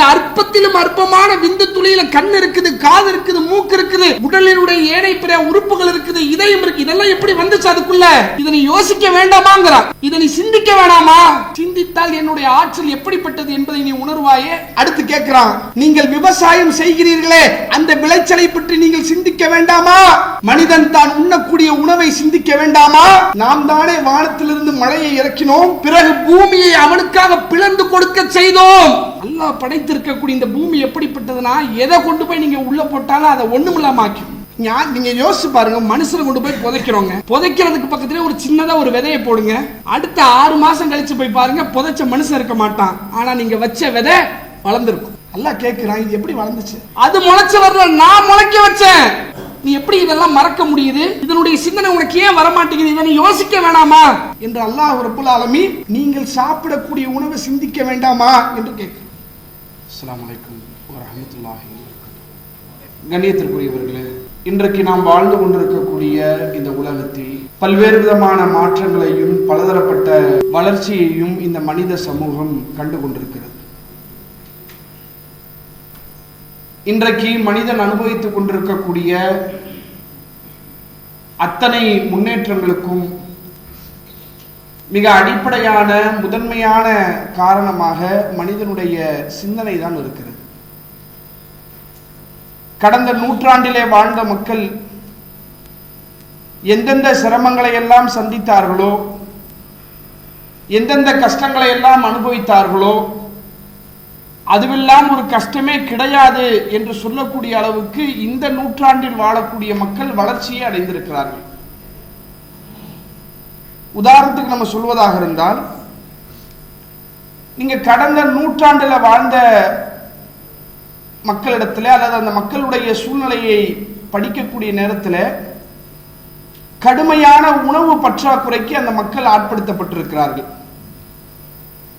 அந்த அற்பத்திலும் அற்பமான விந்து துளியில கண் இருக்குது காது இருக்குது மூக்கு இருக்குது உடலினுடைய ஏனை பிற உறுப்புகள் இருக்குது இதயம் இருக்கு. இதெல்லாம் எப்படி வந்துச்சு அதுக்குள்ள? இதனை யோசிக்க வேண்டாமாங்கிறான் இதனை சிந்திக்க வேணாமா? சிந்தித்தால் என்னுடைய ஆற்றல் எப்படிப்பட்டது என்பதை நீ உணர்வாயே? அடுத்து கேட்கிறான். நீங்கள் விவசாயம் செய்கிறீர்களே அந்த விளைச்சலை பற்றி நீங்கள் சிந்திக்க வேண்டாமா? மனிதன் தான் உண்ணக்கூடிய உணவை சிந்திக்க வேண்டாமா? நாம் தானே வானத்திலிருந்து மழையை இறக்கினோம் பிறகு பூமியை அவனுக்காக பிளந்து கொடுக்க செய்தோம். அல்லாஹ் படைத்திருக்கக்கூடிய இந்த பூமி எப்படிப்பட்டதுன்னா எதை கொண்டு போய் நீங்க உள்ள போட்டாலும் அதை ஒண்ணுமில்லாம நீங்க யோசிச்சு பாருங்க மனுஷனை கொண்டு போய் புதைக்கிறோங்க புதைக்கிறதுக்கு பக்கத்துல ஒரு சின்னதா ஒரு விதையை போடுங்க. அடுத்த ஆறு மாசம் கழிச்சு போய் பாருங்க புதைச்ச மனுஷன் இருக்க மாட்டான். ஆனா நீங்க வச்ச விதை வளர்ந்துருக்கும். நல்லா கேட்கிறான் இது எப்படி வளர்ந்துச்சு? அது முளைச்ச வரல நான் முளைக்க வச்சேன். நீ எப்படி இதெல்லாம் மறக்க முடியுது? இதனுடைய சிந்தனை உனக்கு ஏன் வர மாட்டேங்குது இதை நீ யோசிக்க வேணாமா? என்று அல்லாஹ் ஒரு ஆலமீன் நீங்கள் சாப்பிடக்கூடிய உணவை சிந்திக்க வேண்டாமா? என்று கேட்க அஸ்லாம் வலைக்கம் வரமத்துல்லாஹி கண்ணியத்திற்குரியவர்களே இன்றைக்கு நாம் வாழ்ந்து கொண்டிருக்கக்கூடிய இந்த உலகத்தில் பல்வேறு விதமான மாற்றங்களையும் பலதரப்பட்ட வளர்ச்சியையும் இந்த மனித சமூகம் கண்டு கொண்டிருக்கிறது இன்றைக்கு மனிதன் அனுபவித்துக் கொண்டிருக்கக்கூடிய அத்தனை முன்னேற்றங்களுக்கும் மிக அடிப்படையான முதன்மையான காரணமாக மனிதனுடைய சிந்தனை தான் இருக்கிறது. கடந்த நூற்றாண்டிலே வாழ்ந்த மக்கள் எந்தெந்த சிரமங்களை எல்லாம் சந்தித்தார்களோ எந்தெந்த கஷ்டங்களை எல்லாம் அனுபவித்தார்களோ அதுவெல்லாம் ஒரு கஷ்டமே கிடையாது என்று சொல்லக்கூடிய அளவுக்கு இந்த நூற்றாண்டில் வாழக்கூடிய மக்கள் வளர்ச்சியை அடைந்திருக்கிறார்கள். உதாரணத்துக்கு நம்ம சொல்வதாக இருந்தால் நீங்க கடந்த நூற்றாண்டுல வாழ்ந்த மக்களிடத்துல அல்லது அந்த மக்களுடைய சூழ்நிலையை படிக்கக்கூடிய நேரத்துல கடுமையான உணவு பற்றாக்குறைக்கு அந்த மக்கள் ஆட்படுத்தப்பட்டிருக்கிறார்கள்.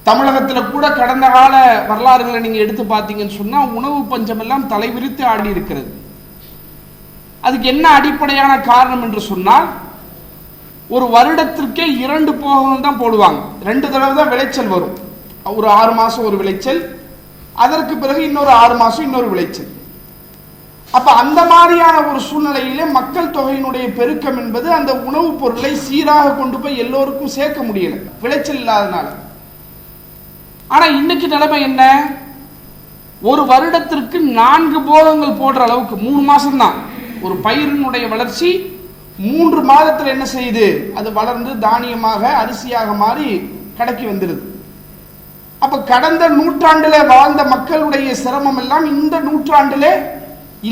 தமிழகத்துல கூட கடந்த கால வரலாறுகளை நீங்க எடுத்து பார்த்தீங்கன்னு சொன்னா உணவு பஞ்சம் எல்லாம் தலைவிரித்து ஆடி இருக்கிறது அதுக்கு என்ன அடிப்படையான காரணம் என்று சொன்னால் ஒரு வருடத்திற்கே இரண்டு போகம் தான் போடுவாங்க. ரெண்டு தடவை தான் விளைச்சல் வரும். ஒரு ஆறு மாதம் ஒரு விளைச்சல் அதற்கு பிறகு இன்னொரு ஆறு மாதம் இன்னொரு விளைச்சல். அப்போ அந்த மாதிரியான ஒரு சூழ்நிலையிலே மக்கள் தொகையினுடைய பெருக்கம் என்பது அந்த உணவுப் பொருளை சீராக கொண்டு போய் எல்லோருக்கும் சேர்க்க முடியல. விளைச்சல் இல்லாதனால. ஆனால் இன்னைக்கு நிலைமை என்ன? ஒரு வருடத்திற்கு நான்கு போகங்கள் போடுற அளவுக்கு மூணு மாதம்தான் ஒரு பயிரினுடைய வளர்ச்சி மூன்று மாதத்துல என்ன செய்யுது? அது வளர்ந்து தானியமாக அரிசியாக மாறி கடைக்கு வந்துடுது அப்ப கடந்த நூற்றாண்டுல வாழ்ந்த மக்களுடைய சிரமம் எல்லாம் இந்த நூற்றாண்டுல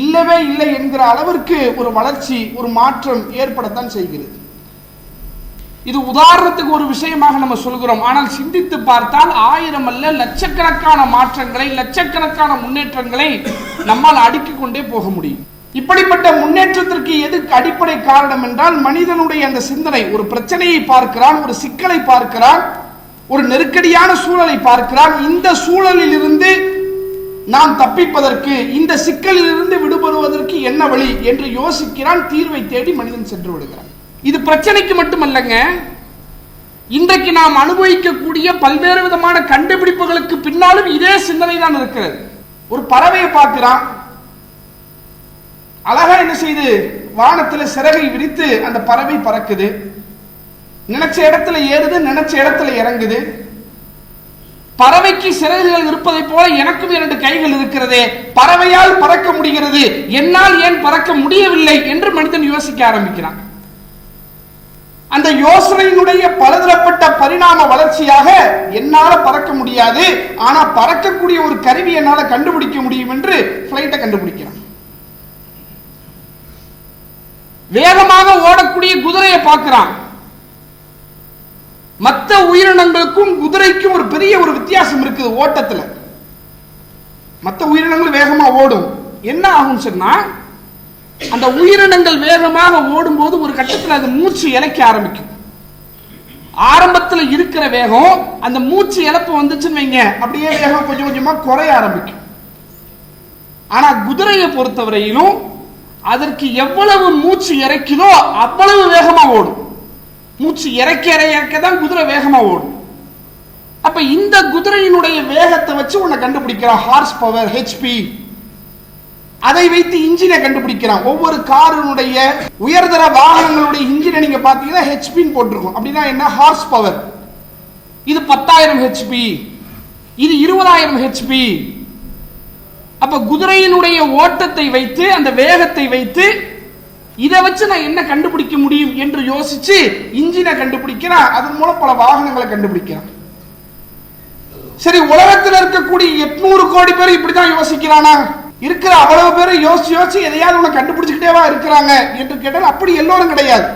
இல்லவே இல்லை என்கிற அளவிற்கு ஒரு வளர்ச்சி ஒரு மாற்றம் ஏற்படத்தான் செய்கிறது. இது உதாரணத்துக்கு ஒரு விஷயமாக நம்ம சொல்கிறோம். ஆனால் சிந்தித்து பார்த்தால் ஆயிரம் அல்ல லட்சக்கணக்கான மாற்றங்களை லட்சக்கணக்கான முன்னேற்றங்களை நம்மால் அடுக்கிக் கொண்டே போக முடியும். இப்படிப்பட்ட முன்னேற்றத்திற்கு எதுக்கு அடிப்படை காரணம் என்றால் மனிதனுடைய அந்த சிந்தனை ஒரு பிரச்சனையை பார்க்கிறான் ஒரு சிக்கலை பார்க்கிறான் ஒரு நெருக்கடியான சூழலை பார்க்கிறான். இந்த சூழலில் இருந்து நாம் தப்பிப்பதற்கு இந்த சிக்கலில் இருந்து விடுபடுவதற்கு என்ன வழி என்று யோசிக்கிறான் தீர்வை தேடி மனிதன் சென்று விடுகிறான். இது பிரச்சனைக்கு மட்டுமல்லங்க. இன்றைக்கு நாம் அனுபவிக்கக்கூடிய பல்வேறு விதமான கண்டுபிடிப்புகளுக்கு பின்னாலும் இதே சிந்தனை தான் இருக்கிறது. ஒரு பறவையை பார்க்கிறான் அழகா என்ன செய்து வானத்துல சிறகை விரித்து அந்த பறவை பறக்குது. நினைச்ச இடத்துல ஏறுது நினைச்ச இடத்துல இறங்குது. பறவைக்கு சிறகுகள் இருப்பதை போல எனக்கும் இரண்டு கைகள் இருக்கிறதே. பறவையால் பறக்க முடிகிறது. என்னால் ஏன் பறக்க முடியவில்லை என்று மனிதன் யோசிக்க ஆரம்பிக்கிறான். அந்த யோசனையினுடைய பலதரப்பட்ட பரிணாம வளர்ச்சியாக என்னால பறக்க முடியாது. ஆனா பறக்கக்கூடிய ஒரு கருவி என்னால கண்டுபிடிக்க முடியும் என்று பிளைட்டை கண்டுபிடிக்க வேகமாக ஓடக்கூடிய குதிரையை பார்க்கிறான். மற்ற உயிரினங்களுக்கும் குதிரைக்கும் ஒரு பெரிய ஒரு வித்தியாசம் இருக்குது ஓட்டத்தில். மற்ற உயிரினங்கள் வேகமாக ஓடும். என்ன ஆகும் சொன்னா அந்த உயிரினங்கள் வேகமாக ஓடும்போது ஒரு கட்டத்தில் அது மூச்சு இழைக்க ஆரம்பிக்கும். ஆரம்பத்தில் இருக்கிற வேகம் அந்த மூச்சு இழப்பு வந்துச்சுன்னு வைங்க அப்படியே வேகம் கொஞ்சம் கொஞ்சமாக குறைய ஆரம்பிக்கும். ஆனால் குதிரையை பொறுத்தவரையிலும் அதற்கு எவ்வளவு மூச்சு இறைக்குதோ அவ்வளவு வேகமா ஓடும். மூச்சு இறக்க இறக்க தான் குதிரை வேகமா ஓடும். அப்ப இந்த குதிரையினுடைய வேகத்தை வச்சு உன்னை கண்டுபிடிக்கிறான் ஹார்ஸ் பவர் ஹெச்பி அதை வைத்து இன்ஜினை கண்டுபிடிக்கிறான். ஒவ்வொரு காரினுடைய உயர்தர வாகனங்களுடைய இன்ஜினை நீங்க பாத்தீங்கன்னா ஹெச்பின்னு போட்டிருக்கும். அப்படின்னா என்ன? ஹார்ஸ் பவர் இது பத்தாயிரம் ஹெச்பி இது இருபதாயிரம் ஹெச்பி அப்ப குதிரையினுடைய ஓட்டத்தை வைத்து அந்த வேகத்தை வைத்து இதை வச்சு நான் என்ன கண்டுபிடிக்க முடியும் என்று யோசிச்சு இன்ஜினை கண்டுபிடிக்கிறான். அதன் மூலம் பல வாகனங்களை கண்டுபிடிக்கிறான். சரி உலகத்தில் இருக்கக்கூடிய எட்நூறு கோடி பேர் இப்படிதான் யோசிக்கிறானா? இருக்கிற அவ்வளவு பேர் யோசிச்சு யோசிச்சு எதையாவது உன்னை கண்டுபிடிச்சுக்கிட்டேவா இருக்கிறாங்க என்று கேட்டால் அப்படி எல்லோரும் கிடையாது.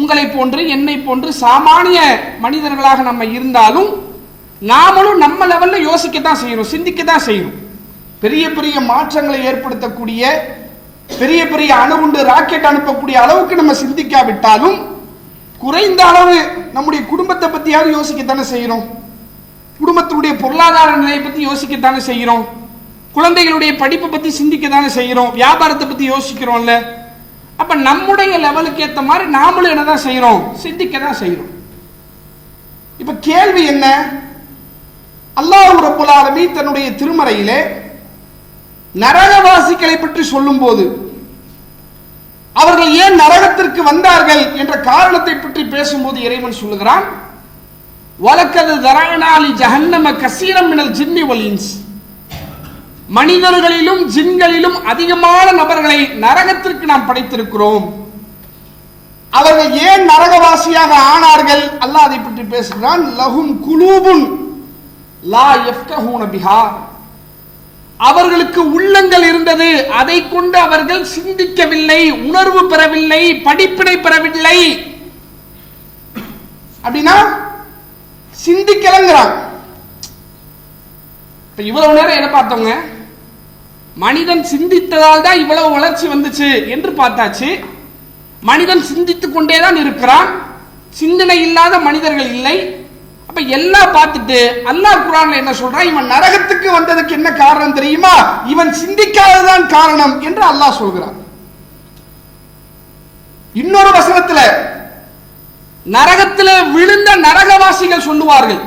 உங்களை போன்று என்னை போன்று சாமானிய மனிதர்களாக நம்ம இருந்தாலும் நாமளும் நம்ம லெவல்ல யோசிக்கத்தான் செய்யணும் சிந்திக்கத்தான் செய்யணும். பெரிய பெரிய மாற்றங்களை ஏற்படுத்தக்கூடிய பெரிய பெரிய அணுகுண்டு ராக்கெட் அனுப்பக்கூடிய அளவுக்கு நம்ம சிந்திக்காவிட்டாலும் குறைந்த அளவு நம்முடைய குடும்பத்தை பத்தியாவது யோசிக்கத்தானே செய்கிறோம். குடும்பத்தினுடைய பொருளாதார நிலையை பத்தி யோசிக்கத்தானே செய்கிறோம். குழந்தைகளுடைய படிப்பை பத்தி சிந்திக்கத்தானே செய்கிறோம். வியாபாரத்தை பத்தி யோசிக்கிறோம்ல. அப்ப நம்முடைய லெவலுக்கு ஏற்ற மாதிரி நாமளும் என்னதான் செய்யறோம் சிந்திக்க தான் செய்யறோம் இப்ப கேள்வி என்ன? அல்லாஹ் ரப்புல் தன்னுடைய திருமறையிலே நரகவாசிகளை பற்றி சொல்லும்போது அவர்கள் ஏன் நரகத்திற்கு வந்தார்கள் என்ற காரணத்தை பற்றி பேசும்போது இறைவன் சொல்லுகிறான் வழக்கது தரகனாலி ஜஹன்னம கசீரம் மினல் ஜின்னி ஒலின்ஸ் மனிதர்களிலும் ஜின்களிலும் அதிகமான நபர்களை நரகத்திற்கு நாம் படைத்திருக்கிறோம். அவர்கள் ஏன் நரகவாசியாக ஆனார்கள்? அல்லாஹ் அதை பற்றி பேசுகிறான் லஹும் குலூபுன் லா எஃப்கஹூன பிஹார் அவர்களுக்கு உள்ளங்கள் இருந்தது. அதை கொண்டு அவர்கள் சிந்திக்கவில்லை உணர்வு பெறவில்லை படிப்பினை பெறவில்லை. அப்படின்னா சிந்திக்கலங்கிறாங்க. இப்ப இவ்வளவு நேரம் என்ன பார்த்தோங்க? மனிதன் சிந்தித்ததால் தான் இவ்வளவு வளர்ச்சி வந்துச்சு என்று பார்த்தாச்சு. மனிதன் சிந்தித்துக் கொண்டேதான் இருக்கிறான். சிந்தனை இல்லாத மனிதர்கள் இல்லை. இப்ப எல்லாம் பார்த்துட்டு அல்லாஹ் குரான்ல என்ன சொல்றான்? இவன் நரகத்துக்கு வந்ததுக்கு என்ன காரணம் தெரியுமா? இவன் சிந்திக்காததான் காரணம் என்று அல்லாஹ் சொல்கிறான். இன்னொரு வசனத்துல நரகத்துல விழுந்த நரகவாசிகள் சொல்லுவார்கள்.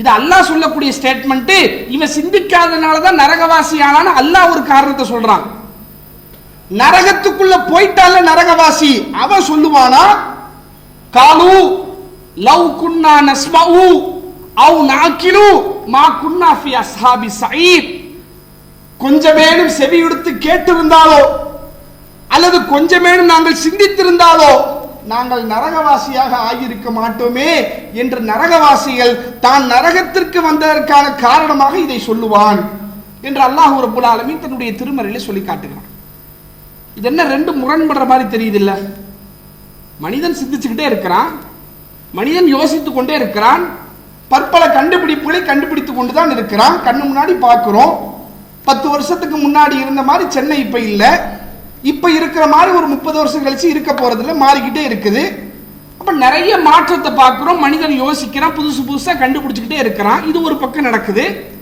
இது அல்லாஹ் சொல்லக்கூடிய ஸ்டேட்மெண்ட் இவன் சிந்திக்காதனால தான் நரகவாசி ஆனான்னு அல்லாஹ் ஒரு காரணத்தை சொல்றான். நரகத்துக்குள்ள போயிட்டால நரகவாசி. அவன் சொல்லுவானா? காலு லவ் குன்னா நஸ்மஉ அவ் நாக்கிலு மா குன்னா ஃபி அஸ்ஹாபி சயீத். கொஞ்சமேனும் செவி எடுத்து கேட்டிருந்தாலோ அல்லது கொஞ்சமேனும் நாங்கள் சிந்தித்திருந்தாலோ நாங்கள் நரகவாசியாக ஆகியிருக்க மாட்டோமே என்று நரகவாசிகள் தான் நரகத்திற்கு வந்ததற்கான காரணமாக இதை சொல்லுவான் என்று அல்லாஹ் ரபுல் ஆலமீன் தன்னுடைய திருமறையில சொல்லி காட்டுகிறான். இது என்ன ரெண்டு முரண்படுற மாதிரி தெரியுது இல்ல மனிதன் சிந்திச்சுக்கிட்டே இருக்கிறான் மனிதன் யோசித்துக் கொண்டே இருக்கிறான். பற்பல கண்டுபிடிப்புகளை கண்டுபிடித்துக் கொண்டுதான் இருக்கிறான். கண்ணு முன்னாடி பார்க்கிறோம். பத்து வருஷத்துக்கு முன்னாடி இருந்த மாதிரி சென்னை இப்ப இல்ல. இப்ப இருக்கிற மாதிரி ஒரு முப்பது வருஷம் கழிச்சு இருக்க போறதுல மாறிக்கிட்டே இருக்குது. அப்ப நிறைய மாற்றத்தை பார்க்கிறோம். மனிதன் யோசிக்கிறான் புதுசு புதுசா கண்டுபிடிச்சுக்கிட்டே இருக்கிறான். இது ஒரு பக்கம் நடக்குது.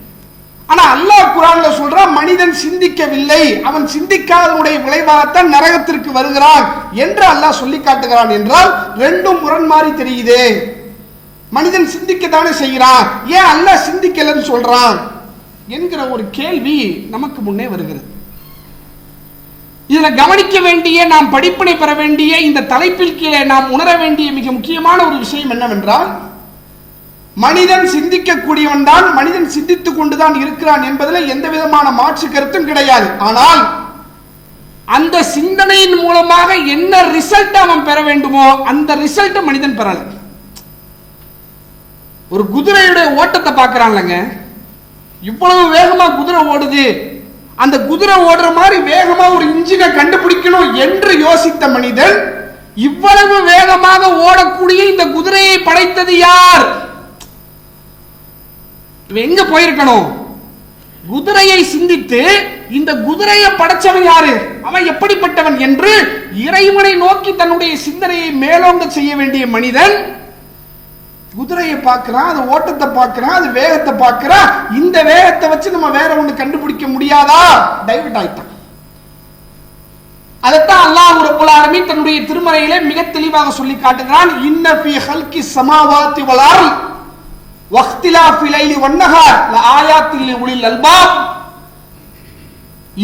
ஆனா அல்லாஹ் குரான்ல சொல்றான் மனிதன் சிந்திக்கவில்லை. அவன் சிந்திக்காதனுடைய விளைவாகத்தான் நரகத்திற்கு வருகிறான். என்று அல்லாஹ் சொல்லி காட்டுகிறான் என்றால் ரெண்டும் முரண்மாறி தெரியுது தெரியுதே. மனிதன் சிந்திக்கத்தானே செய்கிறான். ஏன் அல்லாஹ் சிந்திக்கலன்னு சொல்றான்? என்கிற ஒரு கேள்வி நமக்கு முன்னே வருகிறது. இதுல கவனிக்க வேண்டிய நாம் படிப்பினை பெற வேண்டிய இந்த தலைப்பில் கீழே நாம் உணர வேண்டிய மிக முக்கியமான ஒரு விஷயம் என்னவென்றால் மனிதன் சிந்திக்கக்கூடியவன் தான் மனிதன் சிந்தித்துக் கொண்டுதான் இருக்கிறான் என்பதில் எந்த விதமான மாற்று கருத்தும் கிடையாது. ஆனால் அந்த சிந்தனையின் மூலமாக என்ன ரிசல்ட் அவன் பெற வேண்டுமோ அந்த ரிசல்ட் மனிதன் பெறல. ஒரு குதிரையுடைய ஓட்டத்தை பார்க்கறான்லங்க. இவ்வளவு வேகமா குதிரை ஓடுது. அந்த குதிரை ஓடுற மாதிரி வேகமா ஒரு இன்ஜினை கண்டுபிடிக்கணும் என்று யோசித்த மனிதன் இவ்வளவு வேகமாக ஓடக்கூடிய இந்த குதிரையை படைத்தது யார்? இவன் எங்க போயிருக்கணும்? குதிரையை சிந்தித்து இந்த குதிரையை படைச்சவன் யாரு? அவன் எப்படிப்பட்டவன் என்று இறைவனை நோக்கி தன்னுடைய சிந்தனையை மேலோங்க செய்ய வேண்டிய மனிதன் குதிரையை பார்க்கிறான் அது ஓட்டத்தை பார்க்கிறான் அது வேகத்தை பார்க்கிறான். இந்த வேகத்தை வச்சு நம்ம வேற ஒண்ணு கண்டுபிடிக்க முடியாதா? டைவர்ட் ஆயிட்டான். அதைத்தான் அல்லாஹ் ஒரு ஆலமீன் தன்னுடைய திருமறையிலே மிக தெளிவாக சொல்லி காட்டுகிறான். இன்ன பி ஹல்கி சமாவாத்தி வல்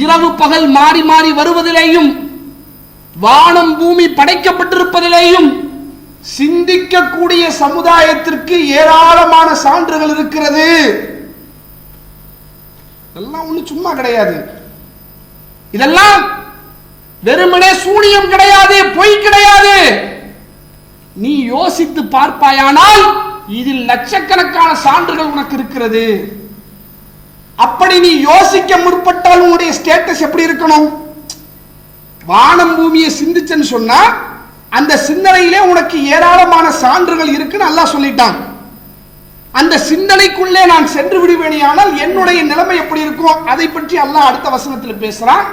இரவு பகல் மாறி மாறி வருவதிலேயும் வானம் பூமி படைக்கப்பட்டிருப்பதிலேயும் சிந்திக்கக்கூடிய சமுதாயத்திற்கு ஏராளமான சான்றுகள் இருக்கிறது. இதெல்லாம் ஒண்ணு சும்மா கிடையாது. இதெல்லாம் வெறுமனே சூனியம் கிடையாது பொய் கிடையாது. நீ யோசித்து பார்ப்பாயானால் இதில் லட்சக்கணக்கான சான்றுகள் உனக்கு இருக்கிறது. அப்படி நீ யோசிக்க முற்பட்டால் உன்னுடைய ஸ்டேட்டஸ் எப்படி இருக்கணும்? வானம் பூமியை சிந்திச்சேன்னு சொன்னா அந்த சிந்தனையிலே உனக்கு ஏராளமான சான்றுகள் இருக்குன்னு நல்லா சொல்லிட்டான். அந்த சிந்தனைக்குள்ளே நான் சென்று விடுவேனேயானால் என்னுடைய நிலைமை எப்படி இருக்கும் அதை பற்றி அல்லாஹ் அடுத்த வசனத்தில் பேசுறான்.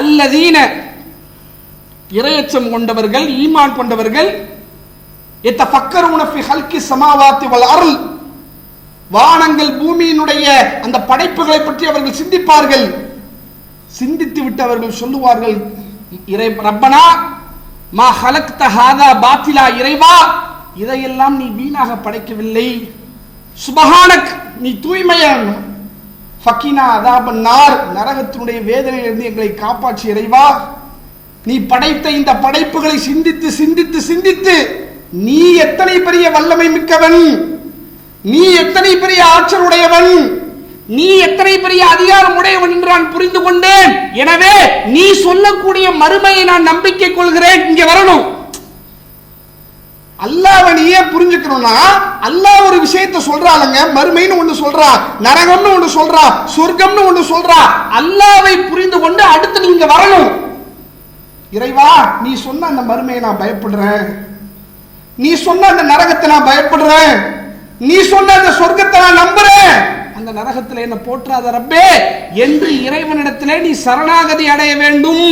அல்லதீன இரையச்சம் கொண்டவர்கள் ஈமான் கொண்டவர்கள் எத்தஃபக்கருன ஃபி ஹல்கி சமாவாத்தி வல் அருள். வானங்கள் பூமியினுடைய அந்த படைப்புகளை பற்றி அவர்கள் சிந்திப்பார்கள். சிந்தித்து விட்டு அவர்கள் சொல்லுவார்கள் இறை ரப்பனா மா ஹலக்த ஹாதா பாத்திலா இறைவா இதையெல்லாம் நீ வீணாக படைக்கவில்லை. சுபஹானக் நீ தூய்மையான. ஃபக்கினா அதாபன் நார் நரகத்தினுடைய வேதனையிலிருந்து எங்களை காப்பாற்றி இறைவா. நீ படைத்த இந்த படைப்புகளை சிந்தித்து சிந்தித்து சிந்தித்து நீ எத்தனை பெரிய வல்லமை மிக்கவன்? நீ எத்தனை பெரிய ஆற்றல் உடையவன் நீ எத்தனை பெரிய அதிகாரம் உடையவன் என்று நான் புரிந்து கொண்டேன். எனவே நீ சொல்லக்கூடிய மறுமையை நான் நம்பிக்கை கொள்கிறேன். இங்க வரணும். அல்லாவை நீ ஏன் புரிஞ்சுக்கணும்னா அல்லாஹ் ஒரு விஷயத்தை சொல்றாளுங்க. மறுமைன்னு ஒண்ணு சொல்றா. நரகம்னு ஒண்ணு சொல்றா. சொர்க்கம்னு ஒண்ணு சொல்றா. அல்லாவை புரிந்து கொண்டு அடுத்து நீங்க வரணும். இறைவா நீ சொன்ன அந்த மறுமையை நான் பயப்படுறேன். நீ சொன்ன அந்த நரகத்தை நான் பயப்படுறேன். நீ சொன்ன அந்த சொர்க்கத்தை நான் நம்புறேன். அந்த நரகத்தில் என்ன போற்றாத ரப்பே என்று இறைவனிடத்திலே நீ சரணாகதி அடைய வேண்டும்.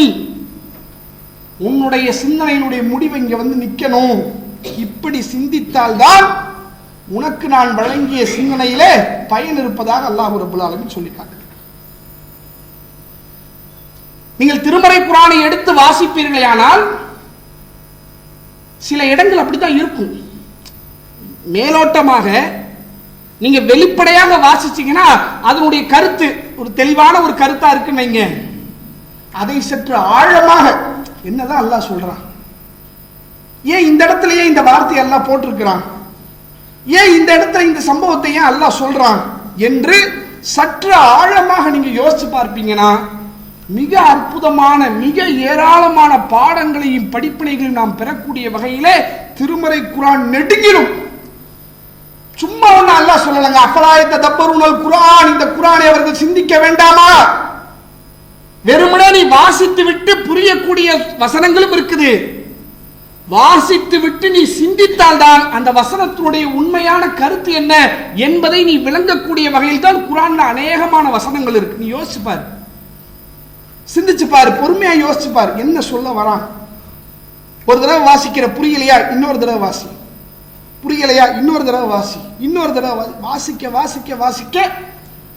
உன்னுடைய சிந்தனையினுடைய முடிவு இங்க வந்து நிக்கணும். இப்படி சிந்தித்தால்தான் உனக்கு நான் வழங்கிய சிந்தனையிலே பயன் இருப்பதாக அல்லாஹ் ரபுல் ஆலமீன் சொல்லி காட்டுகிறார் நீங்கள் திருமறை புராணை எடுத்து வாசிப்பீர்களேயானால் சில இடங்கள் அப்படித்தான் இருக்கும். மேலோட்டமாக நீங்க வெளிப்படையாக வாசிச்சீங்கன்னா அதனுடைய கருத்து ஒரு தெளிவான ஒரு கருத்தா இருக்குன்னு வைங்க. அதை சற்று ஆழமாக என்னதான் அல்லாஹ் சொல்றான்? ஏன் இந்த இடத்துலயே இந்த வார்த்தையை எல்லாம் போட்டிருக்கிறான்? ஏன் இந்த இடத்துல இந்த சம்பவத்தை ஏன் அல்லாஹ் சொல்றான்? என்று சற்று ஆழமாக நீங்க யோசிச்சு பார்ப்பீங்கன்னா மிக அற்புதமான மிக ஏராளமான பாடங்களையும் படிப்பினைகளையும் நாம் பெறக்கூடிய வகையிலே திருமறை குரான் நெடுங்கிலும். சும்மா ஒண்ணு அல்ல சொல்லலங்க. அஃபலாயத்த தப்பருணல் குரான் இந்த குரானை அவர்கள் சிந்திக்க வேண்டாமா? வெறுமனே நீ வாசித்து விட்டு புரியக்கூடிய வசனங்களும் இருக்குது. வாசித்து விட்டு நீ சிந்தித்தால் தான் அந்த வசனத்தினுடைய உண்மையான கருத்து என்ன என்பதை நீ விளங்கக்கூடிய வகையில் தான் குரான் அநேகமான வசனங்கள் இருக்கு. நீ யோசிப்பாரு சிந்திச்சு பாரு பொறுமையா யோசிச்சு பாரு என்ன சொல்ல வரான்? ஒரு தடவை வாசிக்கிற புரியலையா? இன்னொரு தடவை வாசி. புரியலையா? இன்னொரு தடவை வாசி. இன்னொரு தடவை வாசிக்க வாசிக்க வாசிக்க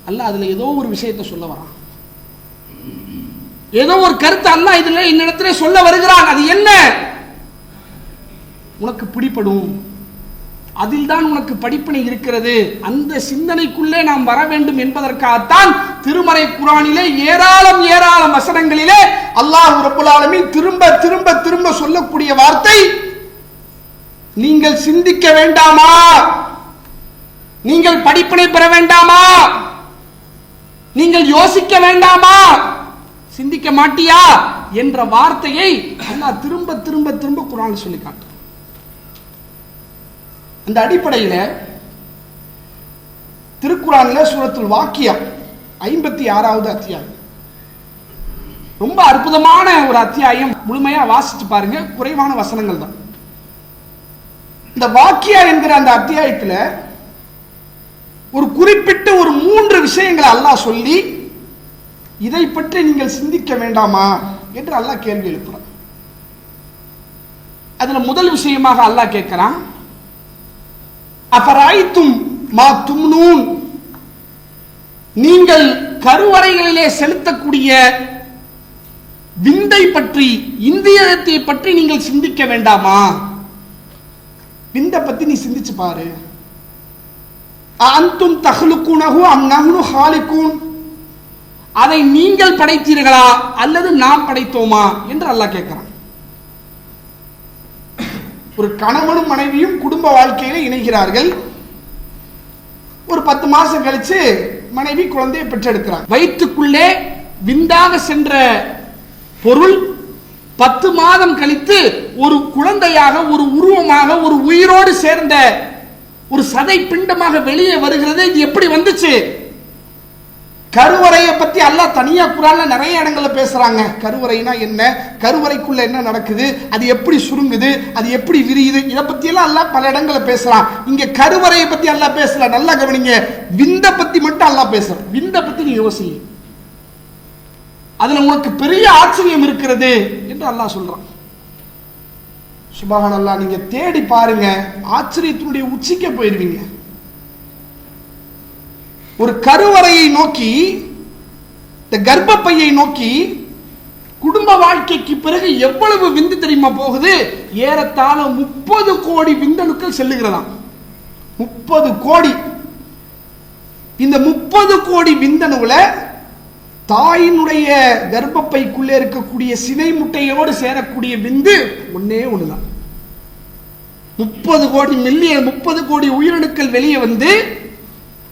அல்ல அதுல ஏதோ ஒரு விஷயத்தை சொல்ல வரான். ஏதோ ஒரு கருத்து அல்ல இதுல இன்னிடத்துல சொல்ல வருகிறான். அது என்ன? உனக்கு பிடிப்படும் அதில் தான் உனக்கு படிப்பினை இருக்கிறது. அந்த சிந்தனைக்குள்ளே நாம் வர வேண்டும் என்பதற்காகத்தான் திருமறை குரானிலே ஏராளம் ஏராளம் வசனங்களிலே அல்லாஹ் ரப்புல் திரும்ப திரும்ப திரும்ப சொல்லக்கூடிய வார்த்தை நீங்கள் சிந்திக்க வேண்டாமா? நீங்கள் படிப்பினை பெற வேண்டாமா? நீங்கள் யோசிக்க வேண்டாமா? சிந்திக்க மாட்டியா? என்ற வார்த்தையை அல்லாஹ் திரும்ப திரும்ப திரும்ப குரான் சொல்லி காட்டு அந்த அடிப்படையில் திருக்குறானில் சூரத்துல் வாக்கியம் ஐம்பத்தி ஆறாவது அத்தியாயம். ரொம்ப அற்புதமான ஒரு அத்தியாயம். முழுமையா வாசிச்சு பாருங்க. குறைவான வசனங்கள் தான். இந்த வாக்கியா என்கிற அந்த அத்தியாயத்துல ஒரு குறிப்பிட்ட ஒரு மூன்று விஷயங்களை அல்லாஹ் சொல்லி இதை பற்றி நீங்கள் சிந்திக்க வேண்டாமா என்று அல்லாஹ் கேள்வி எழுப்புறான். அதுல முதல் விஷயமாக அல்லாஹ் கேட்கிறான் அபராய்த்தும் மா தும்னூன்? நீங்கள் கருவறைகளிலே செலுத்தக்கூடிய விந்தை பற்றி இந்தியத்தை பற்றி நீங்கள் சிந்திக்க வேண்டாமா? விந்தை பத்தி நீ சிந்திச்சு பாரு. அந்தும் தஹ்லுக்குனஹு அம் நஹ்னு அதை நீங்கள் படைத்தீர்களா? அல்லது நாம் படைத்தோமா? என்று அல்லாஹ் கேட்கிறான். ஒரு கணவனும் மனைவியும் குடும்ப வாழ்க்கையில இணைகிறார்கள். ஒரு பத்து மாசம் கழிச்சு மனைவி குழந்தையை பெற்றெடுக்கிறார் வயிற்றுக்குள்ளே விந்தாக சென்ற பொருள் பத்து மாதம் கழித்து ஒரு குழந்தையாக ஒரு உருவமாக ஒரு உயிரோடு சேர்ந்த ஒரு சதை பிண்டமாக வெளியே வருகிறது. இது எப்படி வந்துச்சு? கருவறையை பற்றி அல்லா தனியாக குரானில் நிறைய இடங்களில் பேசுகிறாங்க கருவறைனா என்ன? கருவறைக்குள்ளே என்ன நடக்குது? அது எப்படி சுருங்குது? அது எப்படி விரியுது? இதை பற்றியெல்லாம் அல்லா பல இடங்களில் பேசுகிறான் இங்கே கருவறையை பற்றி அல்லா பேசல. நல்லா கவனிங்க. விந்த பற்றி மட்டும் அல்லா பேசுறான். விந்த பற்றி நீ யோசி. அதில் உனக்கு பெரிய ஆச்சரியம் இருக்கிறது என்று அல்லாஹ் சொல்கிறான் சுபகான் அல்லாஹ் நீங்கள் தேடி பாருங்க. ஆச்சரியத்தினுடைய உச்சிக்க போயிருவீங்க. ஒரு கருவறையை நோக்கி இந்த கர்ப்பப்பையை நோக்கி குடும்ப வாழ்க்கைக்கு பிறகு எவ்வளவு விந்து தெரியுமா போகுது? ஏறத்தாழ முப்பது கோடி விந்தணுக்கள் செல்லுகிறதாம். முப்பது கோடி. இந்த முப்பது கோடி விந்தணுவுல தாயினுடைய கர்ப்பப்பைக்குள்ளே இருக்கக்கூடிய சினை முட்டையோடு சேரக்கூடிய விந்து ஒன்னே ஒண்ணுதான். முப்பது கோடி மில்லியன் முப்பது கோடி உயிரணுக்கள் வெளியே வந்து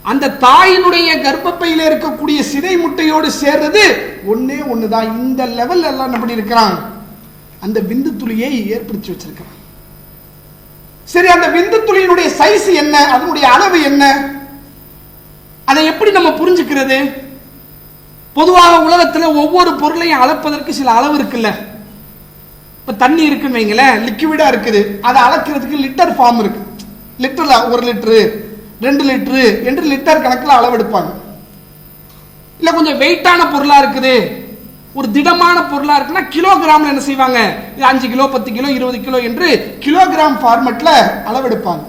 அந்த தாயினுடைய கர்ப்பப்பையில இருக்கக்கூடிய சிதை முட்டையோடு சேர்றது ஒன்னே ஒண்ணுதான். இந்த லெவல் எல்லாம் என்ன பண்ணியிருக்கிறான்? அந்த விந்து துளியை ஏற்படுத்தி வச்சிருக்கிறான். சரி அந்த விந்து துளியினுடைய சைஸ் என்ன? அதனுடைய அளவு என்ன? அதை எப்படி நம்ம புரிஞ்சுக்கிறது? பொதுவாக உலகத்துல ஒவ்வொரு பொருளையும் அளப்பதற்கு சில அளவு இருக்குல்ல. இப்ப தண்ணி இருக்குன்னு வைங்களேன் லிக்விடா இருக்குது. அதை அளக்கிறதுக்கு லிட்டர் ஃபார்ம் இருக்கு. லிட்டர்ல ஒரு லிட்டரு ரெண்டு லிட்டரு என்று லிட்டர் கணக்கில் அளவெடுப்பாங்க இல்லை கொஞ்சம் வெயிட்டான பொருளாக இருக்குது. ஒரு திடமான பொருளாக இருக்குன்னா கிலோகிராமில் என்ன செய்வாங்க? இது அஞ்சு கிலோ பத்து கிலோ இருபது கிலோ என்று கிலோகிராம் ஃபார்மெட்டில் அளவெடுப்பாங்க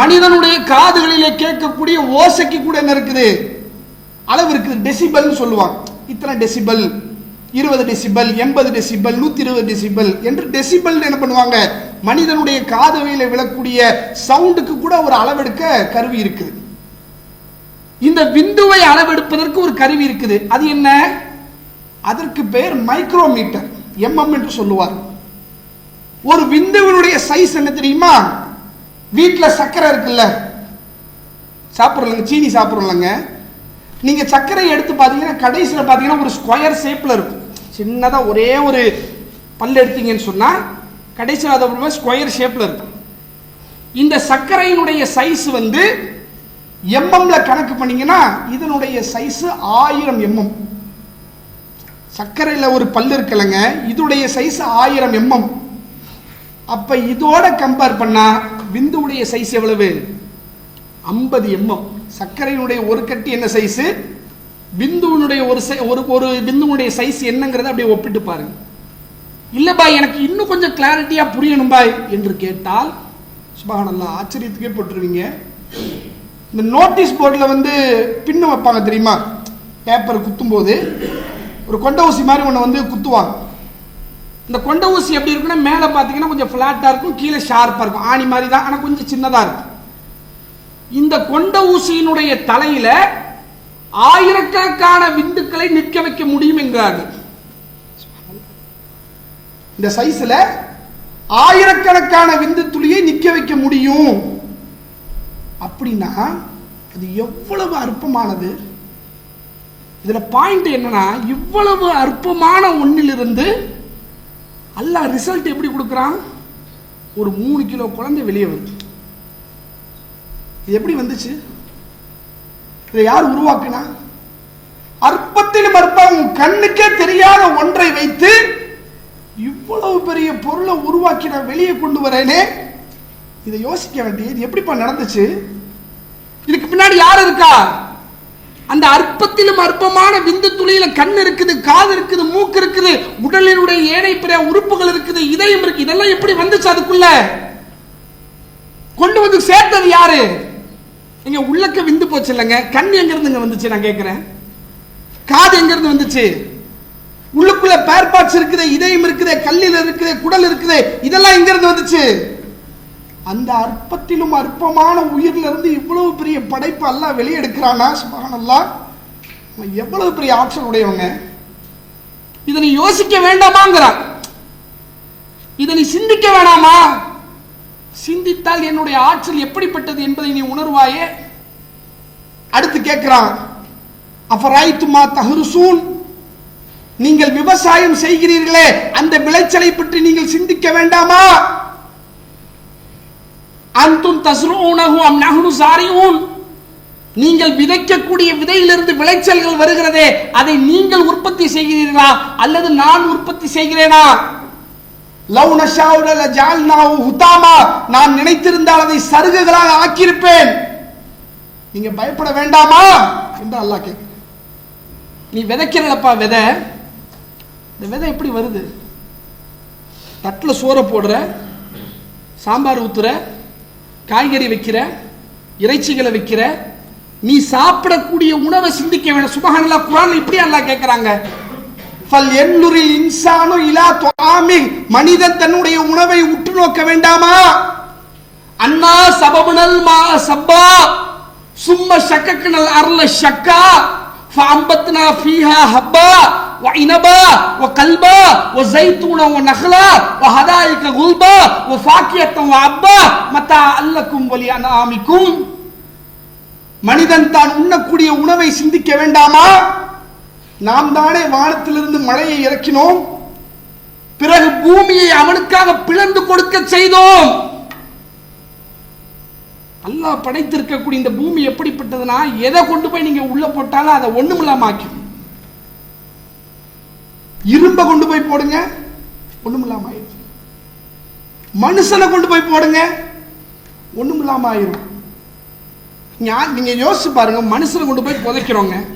மனிதனுடைய காதுகளிலே கேட்கக்கூடிய ஓசைக்கு கூட என்ன இருக்குது? அளவு இருக்குது. டெசிபல்னு சொல்லுவாங்க. இத்தனை டெசிபல் இருபது டெசிபல் எண்பது டெசிபல் நூற்றி இருபது டெசிபல் என்று டெசிபல் என்ன பண்ணுவாங்க? மனிதனுடைய காதவையில் விழக்கூடிய சவுண்டுக்கு கூட ஒரு அளவெடுக்க கருவி இருக்குது. இந்த விந்துவை அளவெடுப்பதற்கு ஒரு கருவி இருக்குது. அது என்ன? அதற்கு பெயர் மைக்ரோமீட்டர் எம்எம் என்று சொல்லுவார். ஒரு விந்துவினுடைய சைஸ் என்ன தெரியுமா? வீட்டில் சர்க்கரை இருக்குல்ல? சாப்பிட்றலங்க சீனி சாப்பிட்றலங்க. நீங்க சர்க்கரை எடுத்து பார்த்தீங்கன்னா கடைசியில் பார்த்தீங்கன்னா ஒரு ஸ்கொயர் ஷேப்ல இருக்கும். சின்னதாக ஒரே ஒரு பல் எடுத்தீங்கன்னு சொன்னா கடைசியில் அது அப்புறமா ஸ்கொயர் ஷேப்பில் இருக்கும் இந்த சர்க்கரையினுடைய சைஸ் வந்து எம்எம்ல கணக்கு பண்ணீங்கன்னா இதனுடைய சைஸ் ஆயிரம் எம்எம் சர்க்கரையில் ஒரு பல்லு இருக்கலைங்க இதோடைய சைஸ் ஆயிரம் எம்எம் அப்போ இதோட கம்பேர் பண்ணால் விந்துவுடைய சைஸ் எவ்வளவு? ஐம்பது எம்எம் சர்க்கரையினுடைய ஒரு கட்டி என்ன சைஸு விந்துவினுடைய ஒரு சை- ஒரு ஒரு பிந்துவனுடைய சைஸ் என்னங்கிறத அப்படியே ஒப்பிட்டு பாருங்க. இல்லைப்பா எனக்கு இன்னும் கொஞ்சம் கிளாரிட்டியா புரியணும்பா என்று கேட்டால் சுபகானல்லா ஆச்சரியத்துக்கே போட்டுருவீங்க இந்த நோட்டீஸ் போர்டில் வந்து பின்னு வைப்பாங்க தெரியுமா? பேப்பர் குத்தும்போது ஒரு கொண்ட ஊசி மாதிரி ஒன்று வந்து குத்துவாங்க. இந்த கொண்ட ஊசி எப்படி இருக்குன்னா மேலே பார்த்தீங்கன்னா கொஞ்சம் ஃப்ளாட்டாக இருக்கும் கீழே ஷார்ப்பாக இருக்கும். ஆணி மாதிரி தான் ஆனால் கொஞ்சம் சின்னதாக இருக்கும். இந்த கொண்ட ஊசியினுடைய தலையில் ஆயிரக்கணக்கான விந்துக்களை நிற்க வைக்க முடியும் என்கிறார்கள். இந்த சைஸ்ல ஆயிரக்கணக்கான விந்து துளியை நிக்க வைக்க முடியும். அப்படின்னா அது எவ்வளவு அற்பமானது? இதுல பாயிண்ட் என்னன்னா இவ்வளவு அற்பமான ஒன்னிலிருந்து அல்ல ரிசல்ட் எப்படி கொடுக்குறான்? ஒரு மூணு கிலோ குழந்தை வெளியே வருது. இது எப்படி வந்துச்சு? இதை யார் உருவாக்குனா? அற்பத்திலும் அற்பம் கண்ணுக்கே தெரியாத ஒன்றை வைத்து இவ்வளவு பெரிய பொருளை உருவாக்கி நான் வெளியே கொண்டு வரேனே? இதை யோசிக்க வேண்டிய இது எப்படிப்பா நடந்துச்சு? இதுக்கு பின்னாடி யார் இருக்கா? அந்த அற்பத்திலும் அற்பமான விந்து துளியில கண் இருக்குது காது இருக்குது மூக்கு இருக்குது உடலினுடைய ஏனை பிற உறுப்புகள் இருக்குது இதயம் இருக்கு இதெல்லாம் எப்படி வந்துச்சு அதுக்குள்ள? கொண்டு வந்து சேர்த்தது யாரு? இங்க உள்ளக்க விந்து போச்சு இல்லைங்க. கண் எங்க இருந்துங்க வந்துச்சு நான் கேட்கிறேன் காது எங்க இருந்து வந்துச்சு? உள்ளுக்குள்ள பேர் பார்ட்ஸ் இருக்குது இதயம் இருக்குது கல்லில் இருக்குது குடல் இருக்குது. இதெல்லாம் இங்கிருந்து வந்துச்சு? அந்த அற்பத்திலும் அற்பமான உயிர்ல இருந்து இவ்வளவு பெரிய படைப்பு எல்லாம் வெளியெடுக்கிறானா? சுபஹானல்லாஹ். எவ்வளவு பெரிய ஆற்றல் உடையவங்க. இதை நீ யோசிக்க வேண்டாமாங்கிறான். இதை நீ சிந்திக்க வேணாமா? சிந்தித்தால் என்னுடைய ஆற்றல் எப்படிப்பட்டது என்பதை நீ உணர்வாயே? அடுத்து கேட்கிறான் அஃபராய்த்துமா தஹருசூன்? நீங்கள் விவசாயம் செய்கிறீர்களே அந்த விளைச்சலை பற்றி நீங்கள் சிந்திக்க வேண்டாமா? அந்தும் தஸ்ரூனஹு அம் நஹ்னு சாரிஊன் நீங்கள் விதைக்கக்கூடிய விதையிலிருந்து விளைச்சல்கள் வருகிறதே அதை நீங்கள் உற்பத்தி செய்கிறீர்களா? அல்லது நான் உற்பத்தி செய்கிறேனா? லவ் நஷாவுல லஜால்னாஹு ஹுதாமா. நான் நினைத்திருந்தால் அதை சருகுகளாக ஆக்கியிருப்பேன். நீங்க பயப்பட வேண்டாமா? என்று அல்லாஹ் கேட்க நீ விதைக்கிறப்பா விதை. இந்த விதை எப்படி வருது? தட்டில் சோறை போடுற சாம்பார் ஊற்றுற காய்கறி வைக்கிற இறைச்சிகளை வைக்கிற நீ சாப்பிடக்கூடிய உணவை சிந்திக்க வேணும். சுபஹானல்லா குரான் இப்படி எல்லாம் கேட்குறாங்க ஃபல் எண்ணுரி இன்சானோ இலா துவாமி மனிதன் தன்னுடைய உணவை உற்று நோக்க வேண்டாமா? அண்ணா சபபுனல் மா சப்பா. சும்ம சக்கக்கனல் அருள சக்கா ஃபஅம்பத்னா ஃபீஹா ஹப்பா. وعنبا وقلبا وزيتونا ونخلا وحدائق غلبا وفاكهة وعبا متاعا لكم ولأنعامكم மனிதன் தான் உண்ணக்கூடிய உணவை சிந்திக்க வேண்டாமா நாம் தானே வானத்திலிருந்து மழையை இறக்கினோம் பிறகு பூமியை அவனுக்காக பிளந்து கொடுக்க செய்தோம் அல்லாஹ் படைத்திருக்கக்கூடிய இந்த பூமி எப்படிப்பட்டதுன்னா எதை கொண்டு போய் நீங்க உள்ள போட்டாலும் அதை ஒண்ணுமில்லாம ஆக்கிடும் இரும்பை கொண்டு போய் போடுங்க. ஒண்ணுமில்லாம ஆயிடுச்சு. மனுஷனை கொண்டு போய் போடுங்க. ஒண்ணுமில்லாம ஆயிரும். ஞா- நீங்க யோசிச்சு பாருங்க மனுஷனை கொண்டு போய் புதைக்கிறோங்க.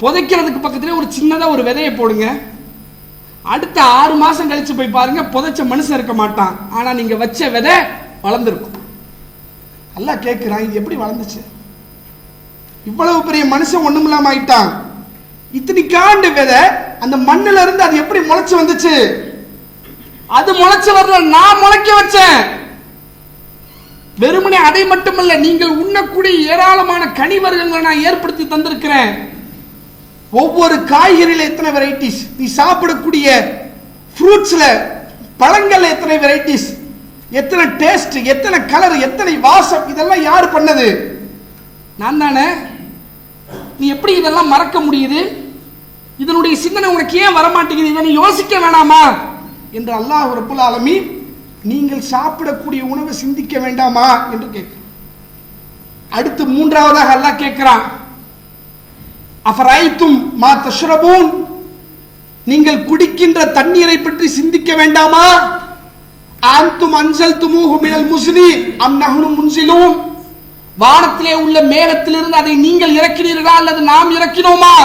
புதைக்கிறதுக்கு பக்கத்துலேயே ஒரு சின்னதா ஒரு விதையை போடுங்க. அடுத்த ஆறு மாசம் கழிச்சு போய் பாருங்க புதைச்ச மனுஷன் இருக்க மாட்டான். ஆனா நீங்க வச்ச விதை வளர்ந்துருக்கும். நல்லா கேட்கிறான் இது எப்படி வளர்ந்துச்சு? இவ்வளவு பெரிய மனுஷன் ஒண்ணுமில்லாம ஆயிட்டான். இத்தனைக்காண்டு விதை அந்த மண்ணுல இருந்து அது எப்படி முளைச்சு வந்துச்சு? அது முளைச்சு வரல நான் முளைக்க வச்சேன். வெறுமனே அதை மட்டுமல்ல நீங்கள் உண்ணக்கூடிய ஏராளமான கனி வர்க்கங்களை நான் ஏற்படுத்தி தந்திருக்கிறேன். ஒவ்வொரு காய்கறியில எத்தனை வெரைட்டிஸ் நீ சாப்பிடக்கூடிய ஃப்ரூட்ஸ்ல பழங்கள்ல எத்தனை வெரைட்டிஸ் எத்தனை டேஸ்ட் எத்தனை கலர் எத்தனை வாசம்? இதெல்லாம் யார் பண்ணது? நான் தானே? நீ எப்படி இதெல்லாம் மறக்க முடியுது? இதனுடைய சிந்தனை உனக்கு ஏன் வரமாட்டேங்குது? இதை நீ யோசிக்க வேணாமா? என்று அல்லாஹ் ரப்புல் ஆலமி நீங்கள் சாப்பிடக்கூடிய உணவை சிந்திக்க வேண்டாமா? என்று கேட்கிறான். அடுத்து மூன்றாவதாக அல்லாஹ் கேட்கிறான் அஃபரைத்தும் மா தஷ்ரபூன்? நீங்கள் குடிக்கின்ற தண்ணீரை பற்றி சிந்திக்க வேண்டாமா? ஆந்தும் அஞ்சல் துமூஹு மினல் முஸ்லி அம் நகனும் முன்சிலும் வானத்திலே உள்ள மேகத்திலிருந்து அதை நீங்கள் இறக்கினீர்களா அல்லது நாம் இறக்கினோமா?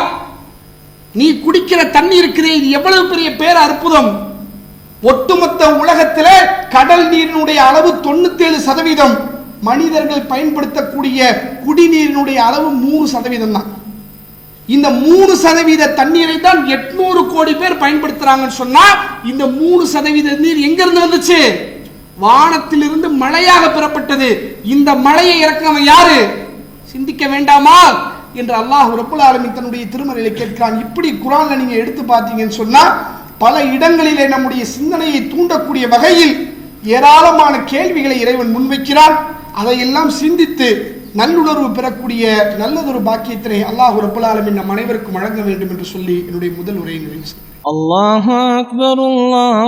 நீ குடிக்கிற தண்ணி இருக்குதே இது எவ்வளவு பெரிய பேர் அற்புதம். ஒட்டுமொத்த உலகத்தில் கடல் நீரினுடைய அளவு தொண்ணூத்தேழு சதவீதம். மனிதர்கள் பயன்படுத்தக்கூடிய குடிநீரினுடைய அளவு மூணு சதவீதம் தான். இந்த மூணு சதவீத தண்ணீரை தான் எட்நூறு கோடி பேர் பயன்படுத்துறாங்கன்னு சொன்னா இந்த மூணு சதவீத நீர் எங்கிருந்து வந்துச்சு? வானத்திலிருந்து மழையாக பெறப்பட்டது. இந்த மழையை இறக்கவன் யாரு? சிந்திக்க வேண்டாமா? என்று அல்லாஹ் ரப்புல் ஆலமீன் தன்னுடைய திருமறையில கேட்கிறான் இப்படி குரான்ல நீங்க எடுத்து பார்த்தீங்கன்னு சொன்னா பல இடங்களிலே நம்முடைய சிந்தனையை தூண்டக்கூடிய வகையில் ஏராளமான கேள்விகளை இறைவன் முன்வைக்கிறான் அதையெல்லாம் சிந்தித்து நல்லுணர்வு பெறக்கூடிய நல்லதொரு பாக்கியத்தினை அல்லாஹ் ரப்புல் ஆலமீன் நம் அனைவருக்கும் வழங்க வேண்டும் என்று சொல்லி என்னுடைய முதல் உரையை நிறைவு செய்கிறேன். الله أكبر الله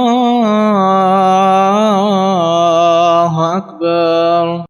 أكبر